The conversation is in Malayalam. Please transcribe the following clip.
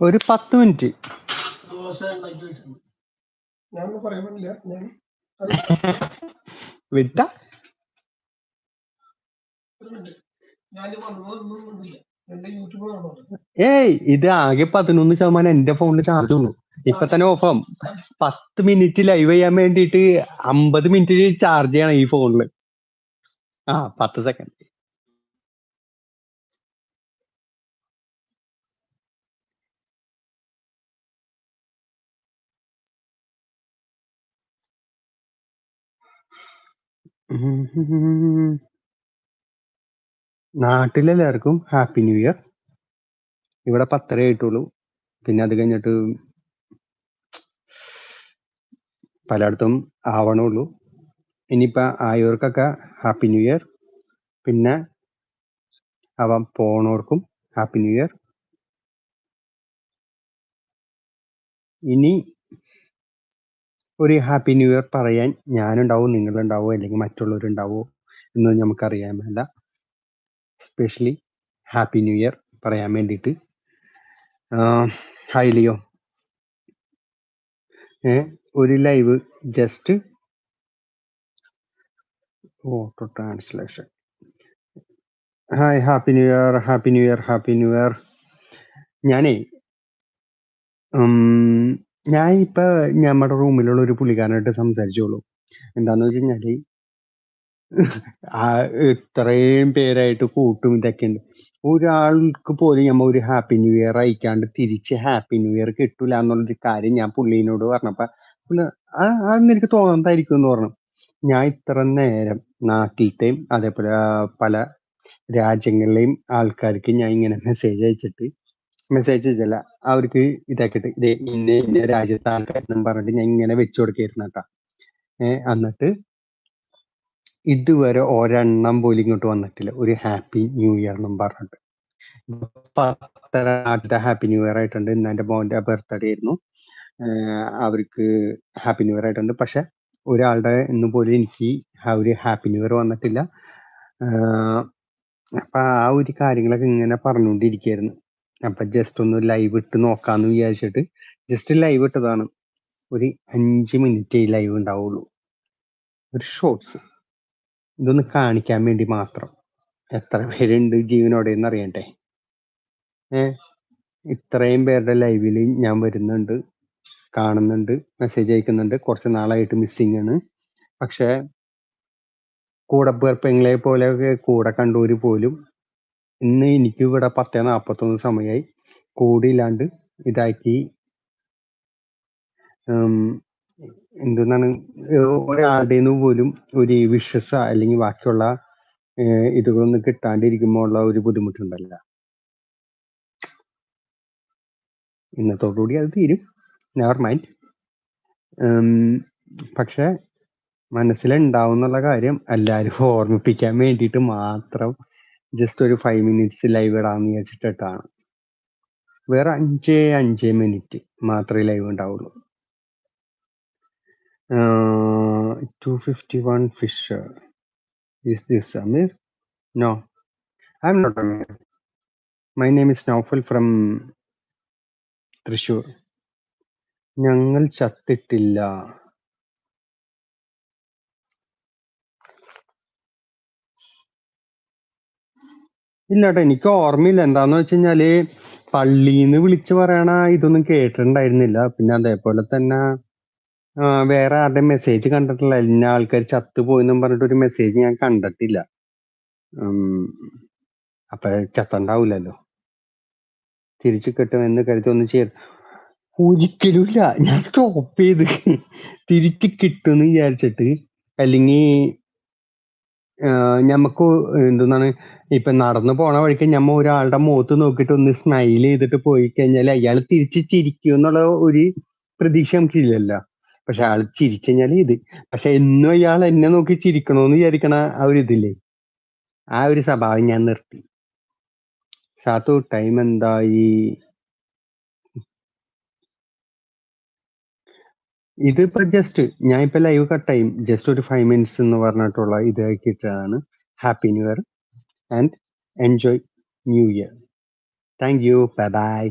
ഒരു പത്ത് മിനിറ്റ്. വിട്ട? ഏയ് ഇത് ആകെ പതിനൊന്ന് ശതമാനം എന്റെ ഫോണിൽ ചാർജ് ഉള്ളൂ. ഇപ്പൊ തന്നെ ഓഫ് പത്ത് മിനിറ്റ് ലൈവ് ചെയ്യാൻ വേണ്ടിയിട്ട് അമ്പത് മിനിറ്റ് ചാർജ് ചെയ്യണം ഈ ഫോണിൽ. ആ പത്ത് സെക്കൻഡ് നാട്ടിലെല്ലാവർക്കും ഹാപ്പി ന്യൂ ഇയർ. ഇവിടെ പത്തര ആയിട്ടുള്ളൂ. പിന്നെ അത് കഴിഞ്ഞിട്ട് പലയിടത്തും ആവണുള്ളൂ. ഇനിയിപ്പോ ആയവർക്കൊക്കെ ഹാപ്പി ന്യൂ ഇയർ. പിന്നെ അവൻ പോണവർക്കും ഹാപ്പി ന്യൂ ഇയർ. ഇനി ഒരു ഹാപ്പി ന്യൂ ഇയർ പറയാൻ ഞാനുണ്ടാവും നിങ്ങളുണ്ടാവോ അല്ലെങ്കിൽ മറ്റുള്ളവരുണ്ടാവോ എന്ന് നമുക്കറിയാൻ വേണ്ട. സ്പെഷ്യലി ഹാപ്പി ന്യൂ ഇയർ പറയാൻ വേണ്ടിയിട്ട്. ഹായ് ലിയോ ഒരു live just auto translation hi happy new year happy new year happy new year ഞാനേ ഞാൻ ഇപ്പൊ നമ്മുടെ റൂമിലുള്ള ഒരു പുള്ളിക്കാരനായിട്ട് സംസാരിച്ചോളൂ. എന്താന്ന് വെച്ച് കഴിഞ്ഞാൽ ആ ഇത്രയും പേരായിട്ട് കൂട്ടും ഇതൊക്കെ ഉണ്ട് ഒരാൾക്ക് പോലും ഞമ്മ ഒരു ഹാപ്പി ന്യൂ ഇയർ അയക്കാണ്ട് തിരിച്ച് ഹാപ്പി ന്യൂ ഇയർ കിട്ടൂല എന്നുള്ളൊരു കാര്യം ഞാൻ പുള്ളീനോട് പറഞ്ഞപ്പോ പുള്ളി അതൊന്നും എനിക്ക് തോന്നുന്നതായിരിക്കും എന്ന് പറഞ്ഞു. ഞാൻ ഇത്ര നേരം നാട്ടിലത്തെയും അതേപോലെ പല രാജ്യങ്ങളിലെയും ആൾക്കാർക്ക് ഞാൻ ഇങ്ങനെ മെസ്സേജ് അയച്ചിട്ട് മെസ്സേജ് അയച്ചല്ല അവർക്ക് ഇതാക്കിയിട്ട് ഇതേ ഇന്ന ഇന്ന രാജ്യത്തെ ആൾക്കാരെന്നും പറഞ്ഞിട്ട് ഞാൻ ഇങ്ങനെ വെച്ചു കൊടുക്കായിരുന്നു കേട്ടാ. ഏഹ് എന്നിട്ട് ഇതുവരെ ഒരെണ്ണം പോലും ഇങ്ങോട്ട് വന്നിട്ടില്ല. ഒരു ഹാപ്പി ന്യൂ ഇയർ എന്നും പറഞ്ഞിട്ട്. നാട്ടിലത്തെ ഹാപ്പി ന്യൂ ഇയർ ആയിട്ടുണ്ട്. ഇന്ന് എന്റെ മോന്റെ ബർത്ത്ഡേ ആയിരുന്നു. അവർക്ക് ഹാപ്പി ന്യൂ ഇയർ ആയിട്ടുണ്ട്. പക്ഷെ ഒരാളുടെ ഇന്ന് പോലും എനിക്ക് ഒരു ഹാപ്പി ന്യൂ ഇയർ വന്നിട്ടില്ല. അപ്പൊ ആ ഒരു കാര്യങ്ങളൊക്കെ ഇങ്ങനെ പറഞ്ഞുകൊണ്ടിരിക്കുകയായിരുന്നു അപ്പൊ ജസ്റ്റ് ഒന്ന് ലൈവ് ഇട്ട് നോക്കാന്ന് വിചാരിച്ചിട്ട് ജസ്റ്റ് ലൈവ് ഇട്ടതാണ്. ഒരു അഞ്ച് മിനിറ്റ് ലൈവ് ഉണ്ടാവുള്ളൂ ഒരു ഷോർട്സ് ഇതൊന്ന് കാണിക്കാൻ വേണ്ടി മാത്രം. എത്ര പേരുണ്ട് ജീവനോടെ എന്ന് അറിയണ്ടേ? ഏ? ഇത്രയും പേരുടെ ലൈവിൽ ഞാൻ വരുന്നുണ്ട്. കാണുന്നുണ്ട്. മെസ്സേജ് അയക്കുന്നുണ്ട്. കുറച്ച് നാളായിട്ട് മിസ്സിങ് ആണ്. പക്ഷെ കൂടെ പെങ്ങളെ പോലെ കൂടെ കണ്ടവര് പോലും ഇന്ന് എനിക്ക് ഇവിടെ പത്തേ നാപ്പത്തൊന്ന് സമയമായി കൂടിയില്ലാണ്ട് ഇതാക്കി. എന്തെന്നാണ് ഒരാളുടെ നിന്ന് പോലും ഒരു വിശ്വസ അല്ലെങ്കിൽ ബാക്കിയുള്ള ഇതുകളൊന്നും കിട്ടാണ്ടിരിക്കുമ്പോൾ ഉള്ള ഒരു ബുദ്ധിമുട്ടുണ്ടല്ല. ഇന്നത്തോടുകൂടി അത് തീരും. നെവർ മൈൻഡ് പക്ഷെ മനസ്സിലുണ്ടാവും എന്നുള്ള കാര്യം എല്ലാവരും ഓർമ്മിപ്പിക്കാൻ വേണ്ടിയിട്ട് മാത്രം ജസ്റ്റ് ഒരു ഫൈവ് മിനിറ്റ്സ് ലൈവ് ഇടാന്ന് വെച്ചിട്ടിട്ടാണ് വേറെ അഞ്ചേ അഞ്ചേ മിനിറ്റ് മാത്രമേ ലൈവ് ഉണ്ടാവുള്ളൂ two fifty one fish is this Ameer no I am not Ameer my name is Naufal from Thrissur ഞങ്ങൾ ചത്തിട്ടില്ല. ഇല്ല ഏട്ടാ എനിക്ക് ഓർമ്മയില്ല. എന്താന്ന് വെച്ച് കഴിഞ്ഞാൽ പള്ളിന്ന് വിളിച്ചു പറയണ ഇതൊന്നും കേട്ടിട്ടുണ്ടായിരുന്നില്ല. പിന്നെ അതേപോലെ തന്നെ വേറെ ആരുടെയും മെസ്സേജ് കണ്ടിട്ടില്ല. ഇന്ന ആൾക്കാർ ചത്തുപോയെന്നും പറഞ്ഞിട്ട് ഒരു മെസ്സേജ് ഞാൻ കണ്ടിട്ടില്ല. അപ്പൊ ചത്തണ്ടാവൂലല്ലോ. തിരിച്ചു കിട്ടും എന്ന് കരുതി ഒന്നും ചെയ്യരുത്. ഒരിക്കലും ഇല്ല. ഞാൻ സ്റ്റോപ്പ് ചെയ്ത് തിരിച്ചു കിട്ടുമെന്ന് വിചാരിച്ചിട്ട് അല്ലെങ്കിൽ ഞമ്മക്ക് എന്തെന്നാണ് ഇപ്പൊ നടന്നു പോണ വഴിക്ക് ഞമ്മ ഒരാളുടെ മുഖത്ത് നോക്കിയിട്ട് ഒന്ന് സ്മൈൽ ചെയ്തിട്ട് പോയി കഴിഞ്ഞാൽ അയാൾ തിരിച്ച് ചിരിക്കും എന്നുള്ള ഒരു പ്രതീക്ഷ നമുക്കില്ലല്ലോ. പക്ഷെ അയാൾ ചിരിച്ചു കഴിഞ്ഞാൽ ഇത്. പക്ഷെ എന്നും അയാൾ എന്നെ നോക്കി ചിരിക്കണോന്ന് വിചാരിക്കണ ആ ഒരു ഇതില്ലേ ആ ഒരു സ്വഭാവം ഞാൻ നിർത്തി. സാത്തു ടൈം എന്തായി? ഇതിപ്പോ ജസ്റ്റ് ഞാൻ ഇപ്പൊ ലൈവ് കട്ട് കട്ടായും ജസ്റ്റ് ഒരു ഫൈവ് മിനിറ്റ്സ് എന്ന് പറഞ്ഞിട്ടുള്ള ഇത് കിട്ടുന്നതാണ് happy new year and enjoy new year thank you bye bye